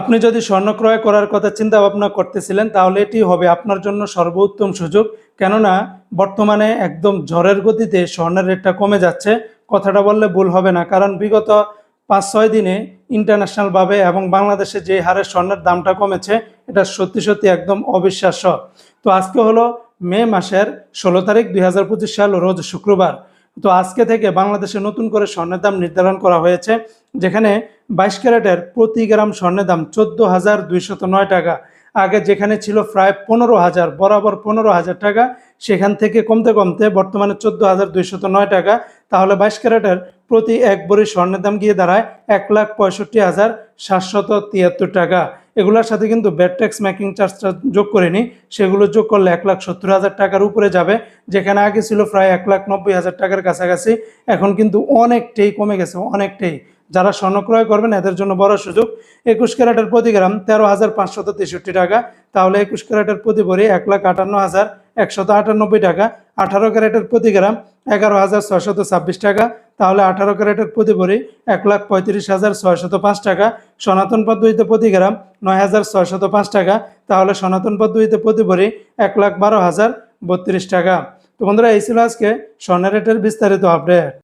আপনি যদি স্বর্ণ ক্রয় করার কথা চিন্তা ভাবনা করতেছিলেন, তাহলে এটি হবে আপনার জন্য সর্বোত্তম সুযোগ। কেননা, বর্তমানে একদম ঝড়ের গতিতে স্বর্ণের রেটটা কমে যাচ্ছে। কথাটা বললে ভুল হবে না, কারণ বিগত পাঁচ ছয় দিনে ইন্টারন্যাশনালভাবে এবং বাংলাদেশে যে হারে স্বর্ণের দামটা কমেছে, এটা সত্যি সত্যি একদম অবিশ্বাস্য। তো আজকে হলো মে মাসের ষোলো তারিখ দুই হাজার পঁচিশ সাল, রোজ শুক্রবার। তো আজকে থেকে বাংলাদেশে নতুন করে স্বর্ণের দাম নির্ধারণ করা হয়েছে, যেখানে বাইশ ক্যারেটের প্রতি গ্রাম স্বর্ণের দাম চোদ্দ হাজার দুইশত নয় টাকা। আগে যেখানে ছিল প্রায় পনেরো হাজার, বরাবর পনেরো হাজার টাকা, সেখান থেকে কমতে কমতে বর্তমানে চোদ্দ হাজার দুইশত নয় টাকা। তাহলে বাইশ ক্যারেটের প্রতি এক বরি স্বর্ণের দাম গিয়ে দাঁড়ায় এক লাখ পঁয়ষট্টি হাজার সাতশত তিয়াত্তর টাকা। এগুলোর সাথে কিন্তু ব্যাড ট্যাক্স মেকিং চার্জটা যোগ করিনি সেগুলো যোগ করলে এক লাখ সত্তর হাজার টাকার উপরে যাবে। যেখানে আগে ছিল প্রায় এক লাখ নব্বই হাজার টাকার কাছাকাছি, এখন কিন্তু অনেকটাই কমে গেছে, অনেকটাই। যারা স্বর্ণ ক্রয় করবেন, এদের জন্য বড় সুযোগ। একুশ ক্যারেটের প্রতি গ্রাম তেরো হাজার পাঁচশত তেষট্টি টাকা। তাহলে একুশ ক্যারেটের প্রতি ভরি এক লাখ আটান্ন হাজার একশত আটানব্বই টাকা। আঠারো ক্যারেটের প্রতি গ্রাম এগারো হাজার ছয়শত ছাব্বিশ টাকা। তাহলে আঠারো ক্যারেটের প্রতি ভরি এক লাখ পঁয়ত্রিশ হাজার ছয়শত পাঁচ টাকা, সনাতন পদ্ধতিতে প্রতি গ্রাম নয় হাজার ছয়শত পাঁচ টাকা, তাহলে সনাতন পদ্ধতিতে প্রতি ভরি এক লাখ বারো হাজার বত্রিশ টাকা। তো বন্ধুরা, এই ছিল আজকে স্বর্ণের রেটের বিস্তারিত আপডেট